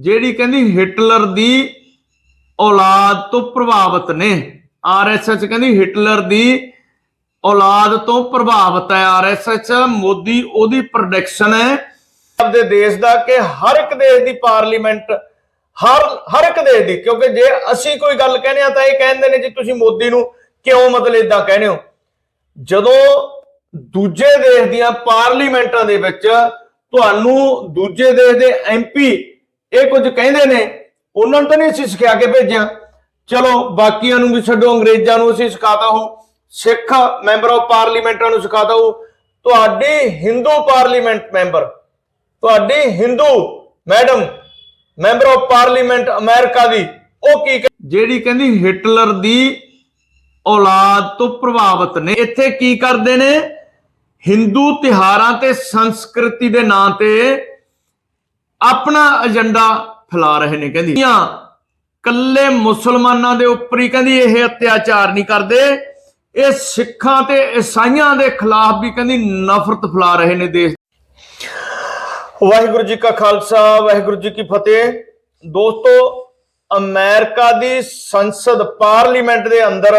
ਜਿਹੜੀ ਕਹਿੰਦੀ ਹਿਟਲਰ ਦੀ ਔਲਾਦ ਤੋਂ ਪ੍ਰਭਾਵਿਤ ਨੇ। ਆਰਐਸਐਸ ਕਹਿੰਦੀ ਹਿਟਲਰ ਦੀ ਔਲਾਦ ਤੋਂ ਪ੍ਰਭਾਵਿਤ ਹੈ। ਆਰਐਸਐਸ ਮੋਦੀ ਉਹਦੀ ਪ੍ਰੋਡਕਸ਼ਨ ਹੈ ਆਪਦੇ ਦੇਸ਼ ਦਾ ਕਿ ਹਰ ਇੱਕ ਦੇਸ਼ ਦੀ ਪਾਰਲੀਮੈਂਟ ਹਰ ਹਰ ਇੱਕ ਦੇਸ਼ ਦੀ, ਕਿਉਂਕਿ ਜੇ ਅਸੀਂ ਕੋਈ ਗੱਲ ਕਹਿੰਦੇ ਆ ਤਾਂ ਇਹ ਕਹਿੰਦੇ ਨੇ ਜੀ ਤੁਸੀਂ ਮੋਦੀ ਨੂੰ ਕਿਉਂ ਮਤਲਬ ਇਦਾਂ ਕਹਿੰਦੇ ਹੋ? ਜਦੋਂ ਦੂਜੇ ਦੇਸ਼ ਦੀਆਂ ਪਾਰਲੀਮੈਂਟਾਂ ਦੇ ਵਿੱਚ ਤੁਹਾਨੂੰ ਦੂਜੇ ਦੇਸ਼ ਦੇ ਐਮਪੀ ਇਹ ਕੁਝ ਕਹਿੰਦੇ ਨੇ, ਉਹਨਾਂ ਨੂੰ ਤਾਂ ਨਹੀਂ ਅਸੀਂ ਸਿਖਾ ਕੇ ਭੇਜਿਆ। ਚਲੋ, ਬਾਕੀਆਂ ਨੂੰ ਵੀ ਛੱਡੋ, ਅੰਗਰੇਜ਼ਾਂ ਨੂੰ ਅਸੀਂ ਸਿਖਾਤਾ ਹੋ। ਸਿੱਖ ਮੈਂਬਰ ਆਫ ਪਾਰਲੀਮੈਂਟਾਂ ਨੂੰ ਸਿਖਾਤਾ ਹੋ। ਤੁਹਾਡੀ ਹਿੰਦੂ ਪਾਰਲੀਮੈਂਟ ਮੈਂਬਰ, ਤੁਹਾਡੀ Hindu madam, member of parliament America ਦੀ, ਉਹ ਕੀ ਜਿਹੜੀ ਕਹਿੰਦੀ ਹਿਟਲਰ ਦੀ ਔਲਾਦ ਤੋਂ ਪ੍ਰਭਾਵਿਤ ਨੇ। ਇੱਥੇ ਕੀ ਕਰਦੇ ਨੇ? ਹਿੰਦੂ ਤਿਹਾਰਾਂ ਤੇ, ਸੰਸਕ੍ਰਿਤੀ ਦੇ ਨਾਂ ਤੇ ਆਪਣਾ ਏਜੰਡਾ ਫੈਲਾ ਰਹੇ ਨੇ, ਕਹਿੰਦੀ ਆਂ ਕੱਲੇ ਮੁਸਲਮਾਨਾਂ ਦੇ ਉੱਪਰ ਹੀ ਕਹਿੰਦੀ ਇਹ ਅਤਿਆਚਾਰ ਨਹੀਂ ਕਰਦੇ। ਇਹ ਸਿੱਖਾਂ ਤੇ ਈਸਾਈਆਂ ਦੇ ਖਿਲਾਫ ਵੀ ਕਹਿੰਦੀ ਨਫ਼ਰਤ ਫੈਲਾ ਰਹੇ ਨੇ ਦੇਸ਼ ਵਾਹਿਗੁਰੂ ਜੀ ਕਾ ਖਾਲਸਾ, ਵਾਹਿਗੁਰੂ ਜੀ ਕੀ ਫਤਿਹ। ਦੋਸਤੋ, ਅਮਰੀਕਾ ਦੀ ਸੰਸਦ ਪਾਰਲੀਮੈਂਟ ਦੇ ਅੰਦਰ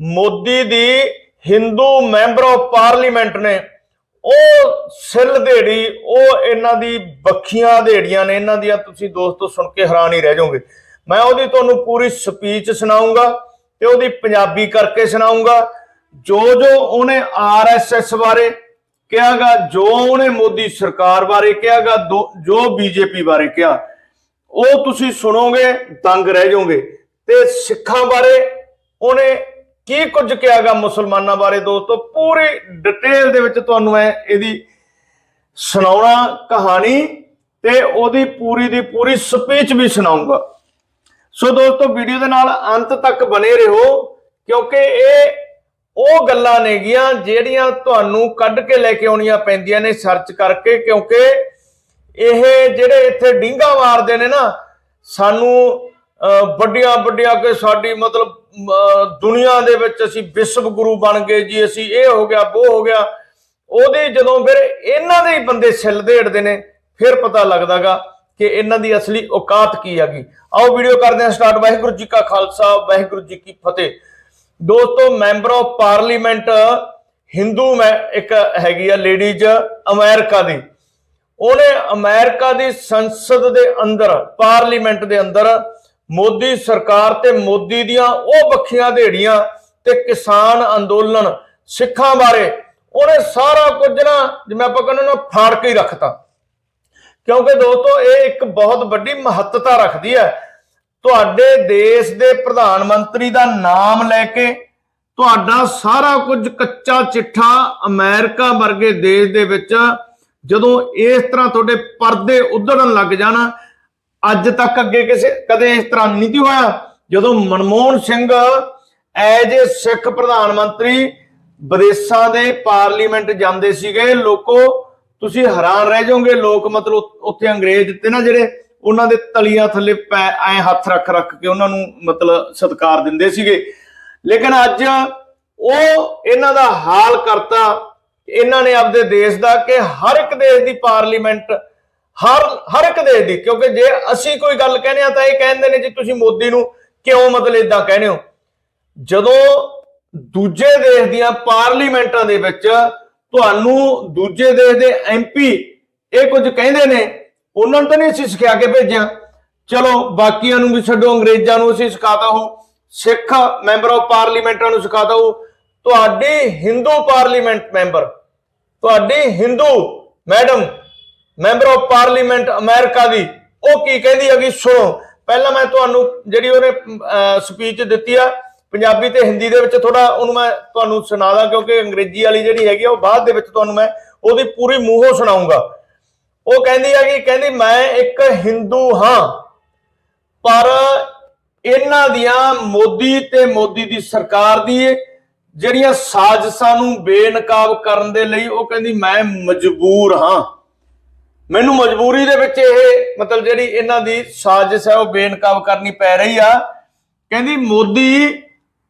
ਮੋਦੀ ਦੀ ਹਿੰਦੂ ਮੈਂਬਰ ਆਫ ਪਾਰਲੀਮੈਂਟ ਨੇ ਉਹ ਸਿਲ ਦੇੜੀ ਉਹ ਇਹਨਾਂ ਦੀ ਬੱਖੀਆਂ ਦੇੜੀਆਂ ਨੇ, ਇਹਨਾਂ ਦੀਆਂ ਤੁਸੀਂ ਦੋਸਤੋ ਸੁਣ ਕੇ ਹੈਰਾਨ ਹੀ ਰਹਿ ਜਾਓਗੇ। ਮੈਂ ਉਹਦੀ ਤੁਹਾਨੂੰ ਪੂਰੀ ਸਪੀਚ ਸੁਣਾਉਂਗਾ ਤੇ ਉਹਦੀ ਪੰਜਾਬੀ ਕਰਕੇ ਸੁਣਾਉਂਗਾ ਜੋ ਜੋ ਉਹਨੇ ਆਰਐਸਐਸ ਬਾਰੇ ਕਿਹਾਗਾ, ਜੋ ਉਹਨੇ ਮੋਦੀ ਸਰਕਾਰ ਬਾਰੇ ਕਿਹਾਗਾ ਜੋ ਬੀਜੇਪੀ ਬਾਰੇ ਕਿਹਾ, ਉਹ ਤੁਸੀਂ ਸੁਣੋਗੇ ਦੰਗ ਰਹਿ ਜਾਓਗੇ। ਤੇ ਸਿੱਖਾਂ ਬਾਰੇ ਉਹਨੇ ਕੀ ਕੁਝ ਕਿਹਾਗਾ ਮੁਸਲਮਾਨਾਂ ਬਾਰੇ ਦੋਸਤੋ? ਪੂਰੀ ਡਿਟੇਲ ਦੇ ਵਿੱਚ ਤੁਹਾਨੂੰ ਮੈਂ ਇਹਦੀ ਸੁਣਾਉਣਾ ਕਹਾਣੀ ਤੇ ਉਹਦੀ ਪੂਰੀ ਦੀ ਪੂਰੀ ਸਪੀਚ ਵੀ ਸੁਣਾਉਂਗਾ। ਸੋ ਦੋਸਤੋ ਵੀਡੀਓ ਦੇ ਨਾਲ ਅੰਤ ਤੱਕ ਬਨੇ ਰਹੋ, ਕਿਉਂਕਿ ਇਹ ਉਹ ਗੱਲਾਂ ਨੇਗੀਆਂ ਜਿਹੜੀਆਂ ਤੁਹਾਨੂੰ ਕੱਢ ਕੇ ਲੈ ਕੇ ਆਉਣੀਆਂ ਪੈਂਦੀਆਂ ਨੇ ਸਰਚ ਕਰਕੇ, ਕਿਉਂਕਿ ਇਹ ਜਿਹੜੇ ਇੱਥੇ ਡਿੰਗਾ ਮਾਰਦੇ ਨੇ ਨਾ, ਸਾਨੂੰ ਵੱਡੀਆਂ ਵੱਡੀਆਂ ਕਿ ਸਾਡੀ ਮਤਲਬ ਦੁਨੀਆ ਦੇ ਵਿੱਚ ਅਸੀਂ ਵਿਸ਼ਵ ਗੁਰੂ ਬਣ ਗਏ ਜੀ, ਅਸੀਂ ਇਹ ਹੋ ਗਿਆ, ਉਹ ਹੋ ਗਿਆ। ਉਹਦੇ ਜਦੋਂ ਫਿਰ ਇਹਨਾਂ ਦੇ ਹੀ ਬੰਦੇ ਸਿੱਲ ਦੇੜਦੇ ਨੇ, ਫਿਰ ਪਤਾ ਲੱਗਦਾਗਾ ਕਿ ਇਹਨਾਂ ਦੀ ਅਸਲੀ ਔਕਾਤ ਕੀ ਹੈਗੀ। ਆਓ ਵੀਡੀਓ ਕਰਦੇ ਹਾਂ ਸਟਾਰਟ। ਵਾਹਿਗੁਰੂ ਜੀ ਕਾ ਖਾਲਸਾ, ਵਾਹਿਗੁਰੂ ਜੀ ਕੀ ਫਤਿਹ। ਦੋਸਤੋ, ਮੈਂਬਰ ਆਫ ਪਾਰਲੀਮੈਂਟ ਹਿੰਦੂ ਮੈਂ, ਇੱਕ ਹੈਗੀ ਆ ਲੇਡੀਜ਼ ਅਮਰੀਕਾ ਦੀ। ਉਹਨੇ ਅਮਰੀਕਾ ਦੀ ਸੰਸਦ ਦੇ ਅੰਦਰ, ਪਾਰਲੀਮੈਂਟ ਦੇ ਅੰਦਰ ਮੋਦੀ ਸਰਕਾਰ ਤੇ ਮੋਦੀ ਦੀਆਂ ਉਹ ਬੱਖੀਆਂ ਦੇੜੀਆਂ ਤੇ ਕਿਸਾਨ ਅੰਦੋਲਨ ਸਿੱਖਾਂ ਬਾਰੇ ਉਹਨੇ ਸਾਰਾ ਕੁਝ ਨਾ, ਜਿਵੇਂ ਆਪਾਂ ਕਹਿੰਦੇ ਨਾ, ਫਾੜ ਕੇ ਹੀ ਰੱਖਤਾ। ਕਿਉਂਕਿ ਦੋਸਤੋ, ਇਹ ਇੱਕ ਬਹੁਤ ਵੱਡੀ ਮਹੱਤਤਾ ਰੱਖਦੀ ਹੈ। ਤੁਹਾਡੇ ਦੇਸ਼ ਦੇ ਪ੍ਰਧਾਨ ਮੰਤਰੀ ਦਾ ਨਾਮ ਲੈ ਕੇ ਤੁਹਾਡਾ ਸਾਰਾ ਕੁਝ ਕੱਚਾ ਚਿੱਠਾ ਅਮਰੀਕਾ ਵਰਗੇ ਦੇਸ਼ ਦੇ ਵਿੱਚ ਜਦੋਂ ਇਸ ਤਰ੍ਹਾਂ ਤੁਹਾਡੇ ਪਰਦੇ ਉਧੜਨ ਲੱਗ ਜਾਣਾ ਅੱਜ ਤੱਕ ਅੱਗੇ ਕਿਸੇ ਕਦੇ ਇਸ ਤਰ੍ਹਾਂ ਨਹੀਂ ਸੀ ਹੋਇਆ। ਜਦੋਂ ਮਨਮੋਹਨ ਸਿੰਘ ਐਜ ਏ ਸਿੱਖ ਪ੍ਰਧਾਨ ਮੰਤਰੀ ਵਿਦੇਸ਼ਾਂ ਦੇ ਪਾਰਲੀਮੈਂਟ ਜਾਂਦੇ ਸੀਗੇ, ਲੋਕੋ, ਤੁਸੀਂ ਹੈਰਾਨ ਰਹਿ ਜਾਓਗੇ, ਲੋਕ ਮਤਲਬ ਉੱਥੇ ਅੰਗਰੇਜ਼ ਤੇ ਨਾ ਜਿਹੜੇ ਉਹਨਾਂ ਦੇ ਤਲੀਆਂ ਥੱਲੇ ਪੈ ਐ ਹੱਥ ਰੱਖ ਰੱਖ ਕੇ ਉਹਨਾਂ ਨੂੰ ਮਤਲਬ ਸਤਿਕਾਰ ਦਿੰਦੇ ਸੀਗੇ। ਲੇਕਿਨ ਅੱਜ ਉਹ ਇਹਨਾਂ ਦਾ ਹਾਲ ਕਰਤਾ, ਇਹਨਾਂ ਨੇ ਆਪਦੇ ਦੇਸ਼ ਦਾ ਕਿ ਹਰ ਇੱਕ ਦੇਸ਼ ਦੀ ਪਾਰਲੀਮੈਂਟ ਹਰ ਹਰ ਇੱਕ ਦੇਸ਼ ਦੀ, ਕਿਉਂਕਿ ਜੇ ਅਸੀਂ ਕੋਈ ਗੱਲ ਕਹਿੰਦੇ ਆ ਤਾਂ ਇਹ ਕਹਿੰਦੇ ਨੇ ਜੀ ਤੁਸੀਂ ਮੋਦੀ ਨੂੰ ਕਿਉਂ ਮਤਲਬ ਇਦਾਂ ਕਹਿੰਦੇ ਹੋ? ਜਦੋਂ ਦੂਜੇ ਦੇਸ਼ ਦੀਆਂ ਪਾਰਲੀਮੈਂਟਾਂ ਦੇ ਵਿੱਚ ਤੁਹਾਨੂੰ ਦੂਜੇ ਦੇਸ਼ ਦੇ ਐਮਪੀ ਇਹ ਕੁਝ ਕਹਿੰਦੇ ਨੇ, ਉਹਨਾਂ ਨੂੰ ਤਾਂ ਨਹੀਂ ਅਸੀਂ ਸਿਖਾ ਕੇ ਭੇਜਿਆ। ਚਲੋ, ਬਾਕੀਆਂ ਨੂੰ ਵੀ ਛੱਡੋ, ਅੰਗਰੇਜ਼ਾਂ ਨੂੰ ਅਸੀਂ ਸਿਖਾਤਾ ਹੋ, ਸਿੱਖ ਮੈਂਬਰ ਆਫ ਪਾਰਲੀਮੈਂਟਾਂ ਨੂੰ ਸਿਖਾਤਾ ਹੋ। ਤੁਹਾਡੀ ਹਿੰਦੂ ਪਾਰਲੀਮੈਂਟ ਮੈਂਬਰ, ਤੁਹਾਡੀ Hindu madam member of parliament America ਦੀ। ਉਹ ਕੀ ਕਹਿੰਦੀ ਹੈਗੀ? ਸੁਣੋ। ਪਹਿਲਾਂ ਮੈਂ ਤੁਹਾਨੂੰ ਜਿਹੜੀ ਉਹਨੇ ਸਪੀਚ ਦਿੱਤੀ ਆ, ਪੰਜਾਬੀ ਤੇ ਹਿੰਦੀ ਦੇ ਵਿੱਚ ਥੋੜਾ ਉਹਨੂੰ ਮੈਂ ਤੁਹਾਨੂੰ ਸੁਣਾਦਾ ਕਿਉਂਕਿ ਅੰਗਰੇਜ਼ੀ ਵਾਲੀ ਜਿਹੜੀ ਹੈਗੀ ਉਹ ਬਾਅਦ ਦੇ ਵਿੱਚ ਤੁਹਾਨੂੰ ਮੈਂ ਉਹਦੀ ਪੂਰੀ ਮੂੰਹੋਂ ਸੁਣਾਉਂਗਾ। ਉਹ ਕਹਿੰਦੀ ਹੈ ਕਿ ਕਹਿੰਦੀ ਮੈਂ ਇੱਕ ਹਿੰਦੂ ਹਾਂ, ਪਰ ਇਹਨਾਂ ਦੀਆਂ ਮੋਦੀ ਤੇ ਮੋਦੀ ਦੀ ਸਰਕਾਰ ਦੀ ਜਿਹੜੀਆਂ ਸਾਜ਼ਿਸ਼ਾਂ ਨੂੰ ਬੇਨਕਾਬ ਕਰਨ ਦੇ ਲਈ ਉਹ ਕਹਿੰਦੀ ਮੈਂ ਮਜਬੂਰ ਹਾਂ। ਮੈਨੂੰ ਮਜਬੂਰੀ ਦੇ ਵਿੱਚ ਇਹ ਮਤਲਬ ਜਿਹੜੀ ਇਹਨਾਂ ਦੀ ਸਾਜ਼ਿਸ਼ ਹੈ ਉਹ ਬੇਨਕਾਬ ਕਰਨੀ ਪੈ ਰਹੀ ਆ। ਕਹਿੰਦੀ ਮੋਦੀ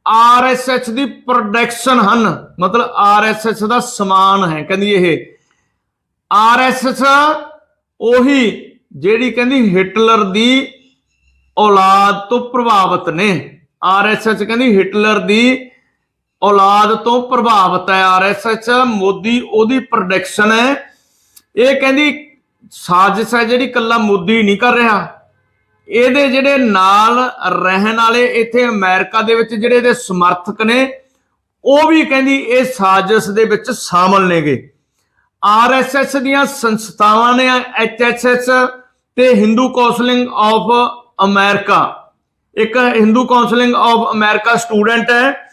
ਆਰਐਸਐਸ ਦੀ ਪ੍ਰੋਡਕਸ਼ਨ ਹਨ। ਮਤਲਬ ਆਰਐਸਐਸ ਦਾ ਸਮਾਨ ਹੈ, ਕਹਿੰਦੀ ਇਹ। ਆਰਐਸਐਸ ਉਹੀ ਜਿਹੜੀ ਕਹਿੰਦੀ ਹਿਟਲਰ ਦੀ ਔਲਾਦ ਤੋਂ ਪ੍ਰਭਾਵਿਤ ਨੇ। ਆਰਐਸਐਸ ਕਹਿੰਦੀ ਹਿਟਲਰ ਦੀ ਔਲਾਦ ਤੋਂ ਪ੍ਰਭਾਵਿਤ ਹੈ। ਆਰਐਸਐਸ ਮੋਦੀ ਉਹਦੀ ਪ੍ਰੋਡਕਸ਼ਨ ਹੈ। ਇਹ ਕਹਿੰਦੀ ਸਾਜ਼ਿਸ਼ ਹੈ ਜਿਹੜੀ ਕੱਲਾ ਮੋਦੀ ਨਹੀਂ ਕਰ ਰਿਹਾ। ਇਹਦੇ ਜਿਹੜੇ ਨਾਲ ਰਹਿਣ ਵਾਲੇ ਇੱਥੇ ਅਮਰੀਕਾ ਦੇ ਵਿੱਚ ਜਿਹੜੇ ਇਹਦੇ ਸਮਰਥਕ ਨੇ, ਉਹ ਵੀ ਕਹਿੰਦੀ ਇਹ ਸਾਜ਼ਿਸ਼ ਦੇ ਵਿੱਚ ਸ਼ਾਮਲ ਨੇਗੇ। ਆਰਐਸਐਸ ਦੀਆਂ ਸੰਸਥਾਵਾਂ ਨੇ ਐਚਐਸਐਸ ਤੇ ਹਿੰਦੂ ਕਾਉਂਸਲਿੰਗ ਆਫ ਅਮਰੀਕਾ ਇੱਕ Hindu counselling of America student ਹੈ।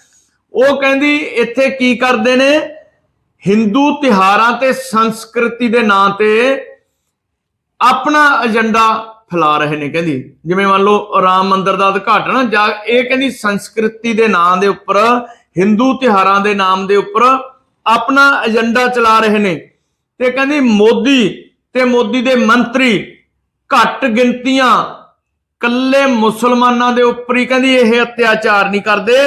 ਉਹ ਕਹਿੰਦੀ ਇੱਥੇ ਕੀ ਕਰਦੇ ਨੇ? ਹਿੰਦੂ ਤਿਹਾਰਾਂ ਤੇ ਸੰਸਕ੍ਰਿਤੀ ਦੇ ਨਾਂ ਤੇ ਆਪਣਾ ਏਜੰਡਾ ਫੈਲਾ ਰਹੇ ਨੇ, ਕਹਿੰਦੀ। ਜਿਵੇਂ ਮੰਨ ਲਓ, ਰਾਮ ਮੰਦਿਰ ਦਾ ਉਦਘਾਟਨ ਜਾਂ ਇਹ ਕਹਿੰਦੀ ਸੰਸਕ੍ਰਿਤੀ ਦੇ ਨਾਂ ਦੇ ਉੱਪਰ, ਹਿੰਦੂ ਤਿਹਾਰਾਂ ਦੇ ਨਾਮ ਦੇ ਉੱਪਰ ਆਪਣਾ ਏਜੰਡਾ ਚਲਾ ਰਹੇ ਨੇ। ਤੇ ਕਹਿੰਦੀ ਮੋਦੀ, ਤੇ ਮੋਦੀ ਦੇ ਮੰਤਰੀ ਘੱਟ ਗਿਣਤੀਆਂ ਕੱਲੇ ਮੁਸਲਮਾਨਾਂ ਦੇ ਉੱਪਰ ਹੀ ਕਹਿੰਦੀ ਇਹ ਅਤਿਆਚਾਰ ਨਹੀਂ ਕਰਦੇ।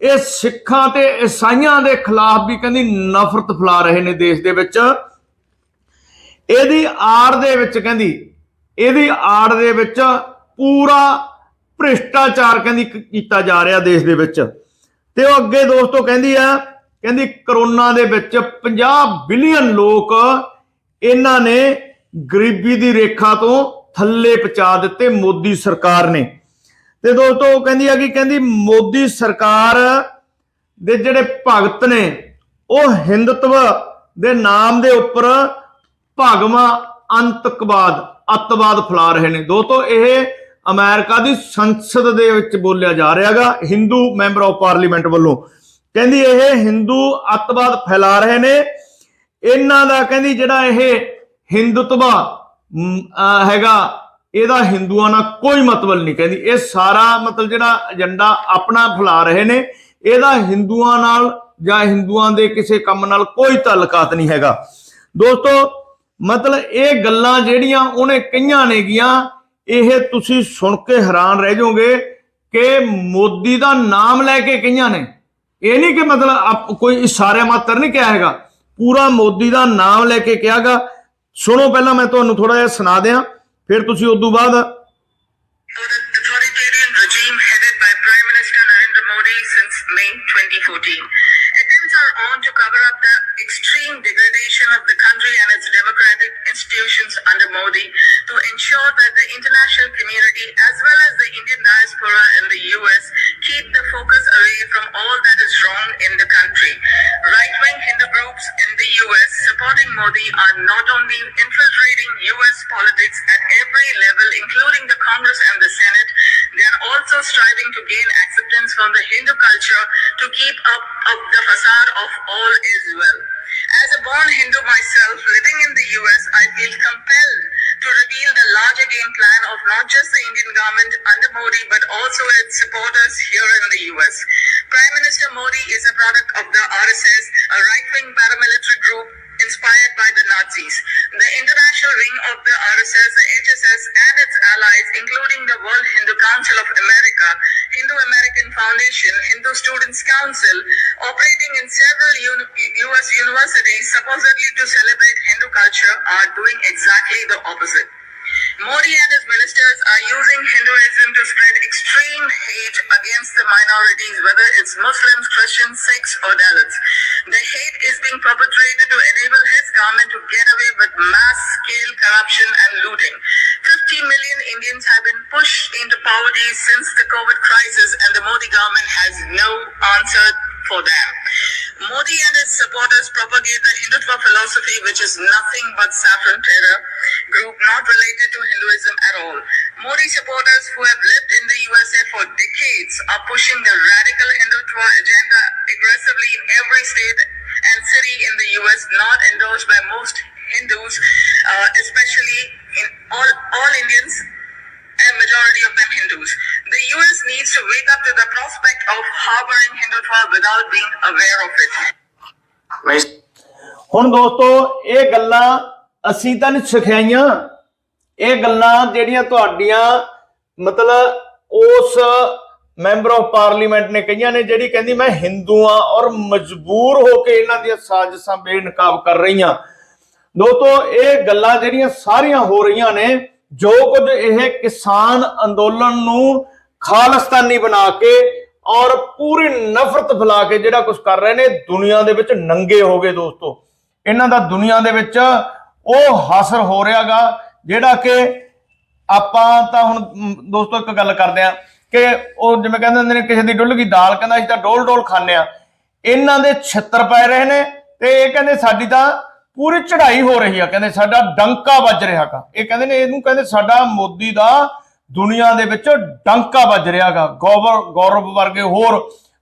ਇਹ ਸਿੱਖਾਂ ਤੇ ਈਸਾਈਆਂ ਦੇ ਖਿਲਾਫ ਵੀ ਕਹਿੰਦੀ ਨਫ਼ਰਤ ਫੈਲਾ ਰਹੇ ਨੇ ਦੇਸ਼ ਦੇ ਵਿੱਚ। ਇਹਦੀ ਆੜ ਦੇ ਵਿੱਚ ਕਹਿੰਦੀ, ਇਹਦੀ ਆੜ ਦੇ ਵਿੱਚ ਪੂਰਾ ਭ੍ਰਿਸ਼ਟਾਚਾਰ ਕਹਿੰਦੀ ਕੀਤਾ ਜਾ ਰਿਹਾ ਦੇਸ਼ ਦੇ ਵਿੱਚ। ਤੇ ਉਹ ਅੱਗੇ ਦੋਸਤੋ ਕਹਿੰਦੀ ਆ, ਕਹਿੰਦੀ ਕਰੋਨਾ ਦੇ ਵਿੱਚ 50 ਬਿਲੀਅਨ ਲੋਕ ਇਹਨਾਂ ਨੇ ਗਰੀਬੀ ਦੀ ਰੇਖਾ ਤੋਂ ਥੱਲੇ ਪਹੁੰਚਾ ਦਿੱਤੇ ਮੋਦੀ ਸਰਕਾਰ ਨੇ। ਤੇ ਦੋਸਤੋ ਉਹ ਕਹਿੰਦੀ ਆ ਕਿ ਕਹਿੰਦੀ ਮੋਦੀ ਸਰਕਾਰ ਦੇ ਜਿਹੜੇ ਭਗਤ ਨੇ, ਉਹ ਹਿੰਦੂਤਵ ਦੇ ਨਾਮ ਦੇ ਉੱਪਰ ਭਗਵਾ ਅੰਤਕਵਾਦ, ਅੱਤਵਾਦ ਫੈਲਾ ਰਹੇ ਨੇ। ਦੋਸਤੋ, ਇਹ ਅਮਰੀਕਾ ਦੀ ਸੰਸਦ ਦੇ ਵਿੱਚ ਬੋਲਿਆ ਜਾ ਰਿਹਾਗਾ ਹਿੰਦੂ ਮੈਂਬਰ ਆਫ ਪਾਰਲੀਮੈਂਟ ਵੱਲੋਂ। ਕਹਿੰਦੀ ਇਹ ਹਿੰਦੂ ਅੱਤਵਾਦ ਫੈਲਾ ਰਹੇ ਨੇ। ਇਹਨਾਂ ਦਾ ਕਹਿੰਦੀ ਜਿਹੜਾ ਇਹ ਹਿੰਦੂਤਵਾ ਹੈਗਾ, ਇਹਦਾ ਹਿੰਦੂਆਂ ਨਾਲ ਕੋਈ ਮਤਲਬ ਨਹੀਂ। ਕਹਿੰਦੀ ਇਹ ਸਾਰਾ ਮਤਲਬ ਜਿਹੜਾ ਏਜੰਡਾ ਆਪਣਾ ਫੈਲਾ ਰਹੇ ਨੇ। ਇਹਦਾ ਹਿੰਦੂਆਂ ਨਾਲ ਜਾਂ ਹਿੰਦੂਆਂ ਦੇ ਕਿਸੇ ਕੰਮ ਨਾਲ ਕੋਈ ਤਾਲੁਕਾਤ ਨਹੀਂ ਹੈਗਾ। ਦੋਸਤੋ ਮਤਲਬ ਇਹ ਗੱਲਾਂ ਜਿਹੜੀਆਂ ਉਹਨੇ ਕਈਆਂ ਨੇਗੀਆਂ, ਇਹ ਤੁਸੀਂ ਸੁਣ ਕੇ ਹੈਰਾਨ ਰਹਿ ਜਾਓਗੇ ਕਿ ਮੋਦੀ ਦਾ ਨਾਮ ਲੈ ਕੇ ਕਈਆਂ ਨੇ। ਇਹ ਨਹੀਂ ਕਿ ਮਤਲਬ ਆਪ- ਕੋਈ ਇਸ਼ਾਰੇ ਮਾਤਰ ਨਹੀਂ ਕਿਹਾ ਹੈਗਾ। ਪੂਰਾ ਮੋਦੀ ਦਾ ਨਾਮ ਲੈ ਕੇ ਕਿਹਾਗਾ। ਸੁਣੋ ਪਹਿਲਾਂ ਮੈਂ ਤੁਹਾਨੂੰ ਥੋੜਾ ਜਿਹਾ ਸੁਣਾ ਦਿਆਂ, ਫਿਰ ਤੁਸੀਂ ਉਸ ਤੋਂ ਬਾਅਦ of the country and its democratic institutions under Modi to ensure that the international community as well as the Indian diaspora in the US keep the focus away from all that is wrong in the country. Right-wing Hindu groups in the US supporting Modi are not only infiltrating US politics at every level, including the Congress and the Senate, they are also striving to gain acceptance from the Hindu culture to keep up, up the facade of all is well. As a born Hindu myself, living in the US, I feel compelled to reveal the larger game plan of not just the Indian government under Modi, but also its supporters here in the US. Prime Minister Modi is a product of the RSS, a right-wing paramilitary group inspired by the Nazis. The international wing of the RSS, the HSS, and its allies, including the World Hindu Council of America, Hindu American Foundation, Hindu Students Council, operating in several uni- U.S. universities supposedly to celebrate Hindu culture, are doing exactly the opposite. Modi and his ministers are using Hinduism to spread extreme hate against the minorities, whether it's Muslims, Christians, Sikhs, or Dalits. The hate is being perpetrated to enable his government to get away with mass scale corruption and looting. 50 million Indians have been pushed into poverty since the COVID crisis, and the Modi government has no answer for them. Modi and his supporters propagate the Hindutva philosophy, which is nothing but saffron terror group not related to Hinduism at all. Modi supporters who have lived in the USA for decades are pushing the radical Hindutva agenda aggressively in every state and city in the US not endorsed by most Hindus, uh, especially in all, all Indians and majority of them Hindus. The US needs to wake up to the prospect of harboring Hindutva without being aware of it. ਹੁਣ ਦੋਸਤੋ, ਇਹ ਗੱਲਾਂ ਅਸੀਂ ਤਾਂ ਨਹੀਂ ਸਿਖਾਈਆਂ ਇਹ ਗੱਲਾਂ ਜਿਹੜੀਆਂ ਤੁਹਾਡੀਆਂ, ਮਤਲਬ ਉਸ ਮੈਂਬਰ ਆਫ ਪਾਰਲੀਮੈਂਟ ਨੇ ਕਹੀਆਂ ਨੇ, ਜਿਹੜੀ ਕਹਿੰਦੀ ਮੈਂ ਹਿੰਦੂ ਆ ਔਰ ਮਜਬੂਰ ਹੋ ਕੇ ਇਹਨਾਂ ਦੀਆਂ ਸਾਜ਼ਿਸ਼ਾਂ ਬੇਨਕਾਬ ਕਰ ਰਹੀਆਂ ਦੋਸਤੋ, ਇਹ ਗੱਲਾਂ ਜਿਹੜੀਆਂ ਸਾਰੀਆਂ ਹੋ ਰਹੀਆਂ ਨੇ, ਜੋ ਕੁਝ ਇਹ ਕਿਸਾਨ ਅੰਦੋਲਨ ਨੂੰ ਖਾਲਸਤਾਨੀ ਬਣਾ ਕੇ ਔਰ ਪੂਰੀ ਨਫ਼ਰਤ ਫੈਲਾ ਕੇ ਜਿਹੜਾ ਕੁਝ ਕਰ ਰਹੇ ਨੇ, ਦੁਨੀਆ ਦੇ ਵਿੱਚ ਨੰਗੇ ਹੋ ਗਏ ਦੋਸਤੋ। ਇਹਨਾਂ ਦਾ ਦੁਨੀਆ ਦੇ ਵਿੱਚ ਉਹ ਹਾਸਰ ਹੋ ਰਿਹਾਗਾ, ਜਿਹੜਾ ਕਿ ਆਪਾਂ ਤਾਂ ਹੁਣ ਦੋਸਤੋ ਇੱਕ ਗੱਲ ਕਰਦੇ ਆ ਕਿ ਉਹ ਜਿਵੇਂ ਕਹਿੰਦੇ ਹੁੰਦੇ ਨੇ, ਕਿਸੇ ਦੀ ਡੁੱਲ ਗਈ ਦਾਲ ਕਹਿੰਦਾ ਅਸੀਂ ਤਾਂ ਡੋਲ ਡੋਲ ਖਾਂਦੇ ਆ ਇਹਨਾਂ ਦੇ ਛਿੱਤਰ ਪੈ ਰਹੇ ਨੇ ਤੇ ਇਹ ਕਹਿੰਦੇ ਸਾਡੀ ਤਾਂ ਪੂਰੀ ਚੜ੍ਹਾਈ ਹੋ ਰਹੀ ਆ, ਕਹਿੰਦੇ ਸਾਡਾ ਡੰਕਾ ਵੱਜ ਰਿਹਾ ਰਿਹਾਗਾ। ਇਹ ਕਹਿੰਦੇ ਨੇ, ਇਹਨੂੰ ਕਹਿੰਦੇ ਸਾਡਾ ਮੋਦੀ ਦਾ ਦੁਨੀਆ ਦੇ ਵਿੱਚ ਡੰਕਾ ਵੱਜ ਰਿਹਾਗਾ। ਗੌਰਵ ਗੌਰਵ ਵਰਗੇ ਹੋਰ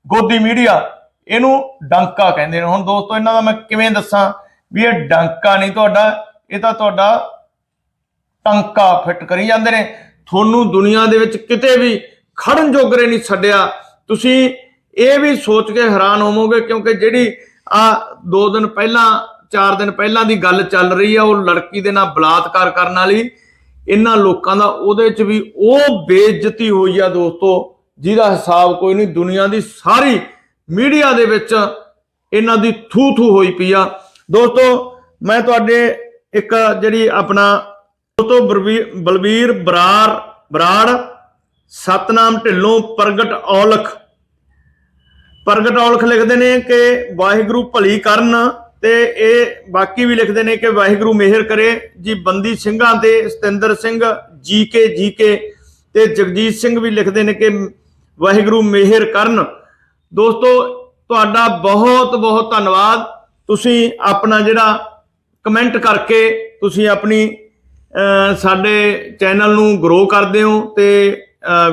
ਗੋਦੀ ਮੀਡੀਆ ਇਹਨੂੰ ਡੰਕਾ ਕਹਿੰਦੇ ਨੇ। ਹੁਣ ਦੋਸਤੋ, ਇਹਨਾਂ ਦਾ ਮੈਂ ਕਿਵੇਂ ਦੱਸਾਂ? ਵੀ ਇਹ ਡੰਕਾ ਨਹੀਂ ਤੁਹਾਡਾ, ਇਹ ਤਾਂ ਤੁਹਾਡਾ ਟੰਕਾ ਫਿੱਟ ਕਰੀ ਜਾਂਦੇ ਨੇ। ਤੁਹਾਨੂੰ ਦੁਨੀਆ ਦੇ ਵਿੱਚ ਕਿਤੇ ਵੀ ਖੜਨ ਜੋਗਰੇ ਨਹੀਂ ਛੱਡਿਆ। ਤੁਸੀਂ ਇਹ ਵੀ ਸੋਚ ਕੇ ਹੈਰਾਨ ਹੋਵੋਗੇ, ਕਿਉਂਕਿ ਜਿਹੜੀ ਆ ਦੋ ਦਿਨ ਪਹਿਲਾਂ, ਚਾਰ ਦਿਨ ਪਹਿਲਾਂ ਦੀ ਗੱਲ ਚੱਲ ਰਹੀ ਆ, ਉਹ ਲੜਕੀ ਦੇ ਨਾਲ ਬਲਾਤਕਾਰ ਕਰਨ ਵਾਲੀ ਇਹਨਾਂ ਲੋਕਾਂ ਦਾ, ਉਹਦੇ 'ਚ ਵੀ ਉਹ ਬੇਇੱਜ਼ਤੀ ਹੋਈ ਆ ਦੋਸਤੋ, ਜਿਹਦਾ ਹਿਸਾਬ ਕੋਈ ਨਹੀਂ, ਦੁਨੀਆ ਦੀ ਸਾਰੀ ਮੀਡੀਆ ਦੇ ਵਿੱਚ ਇਹਨਾਂ ਦੀ ਥੂ ਥੂ ਹੋਈ ਪਈ ਆ। ਦੋਸਤੋ, ਮੈਂ ਤੁਹਾਡੇ ਇੱਕ ਜਿਹੜੀ ਆਪਣਾ ਦੋਸਤੋ ਬਰਵੀ- ਬਲਬੀਰ ਬਰਾੜ ਬਰਾੜ, ਸਤਨਾਮ ਢਿੱਲੋਂ, ਪ੍ਰਗਟ ਔਲਖ। ਪ੍ਰਗਟ ਔਲਖ ਲਿਖਦੇ ਨੇ ਕਿ ਵਾਹਿਗੁਰੂ ਭਲੀ ਕਰਨ ਤੇ ਇਹ ਬਾਕੀ ਵੀ ਲਿਖਦੇ ਨੇ ਕਿ ਵਾਹਿਗੁਰੂ ਮਿਹਰ ਕਰੇ ਜੀ ਬੰਦੀ ਸਿੰਘਾਂ ਤੇ, ਸਤਿੰਦਰ ਸਿੰਘ, ਜੀਕੇ ਜੀਕੇ ਤੇ ਜਗਜੀਤ ਸਿੰਘ ਵੀ ਲਿਖਦੇ ਨੇ ਕਿ ਵਾਹਿਗੁਰੂ ਮਿਹਰ ਕਰਨ। ਦੋਸਤੋ, ਤੁਹਾਡਾ ਬਹੁਤ ਬਹੁਤ ਧੰਨਵਾਦ। ਤੁਸੀਂ ਆਪਣਾ ਜਿਹੜਾ ਕਮੈਂਟ ਕਰਕੇ ਤੁਸੀਂ ਆਪਣੀ ਸਾਡੇ ਚੈਨਲ ਨੂੰ ਗਰੋ ਕਰਦੇ ਹੋ ਤੇ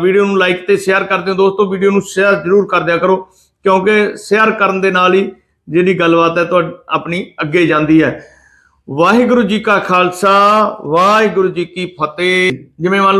ਵੀਡੀਓ ਨੂੰ ਲਾਈਕ ਤੇ ਸ਼ੇਅਰ ਕਰਦੇ ਹੋ। ਦੋਸਤੋ, ਵੀਡੀਓ ਨੂੰ ਸ਼ੇਅਰ ਜ਼ਰੂਰ ਕਰ ਦਿਆ ਕਰੋ ਕਿਉਂਕਿ ਸ਼ੇਅਰ ਕਰਨ ਦੇ ਨਾਲ ਹੀ ਜਿਹੜੀ ਗੱਲਬਾਤ ਹੈ ਤੁਹਾਡੀ, ਆਪਣੀ ਅੱਗੇ ਜਾਂਦੀ ਹੈ। ਵਾਹਿਗੁਰੂ ਜੀ ਕਾ ਖਾਲਸਾ, ਵਾਹਿਗੁਰੂ ਜੀ ਕੀ ਫਤਿਹ। ਜਿਵੇਂ ਮੰਨ ਲਓ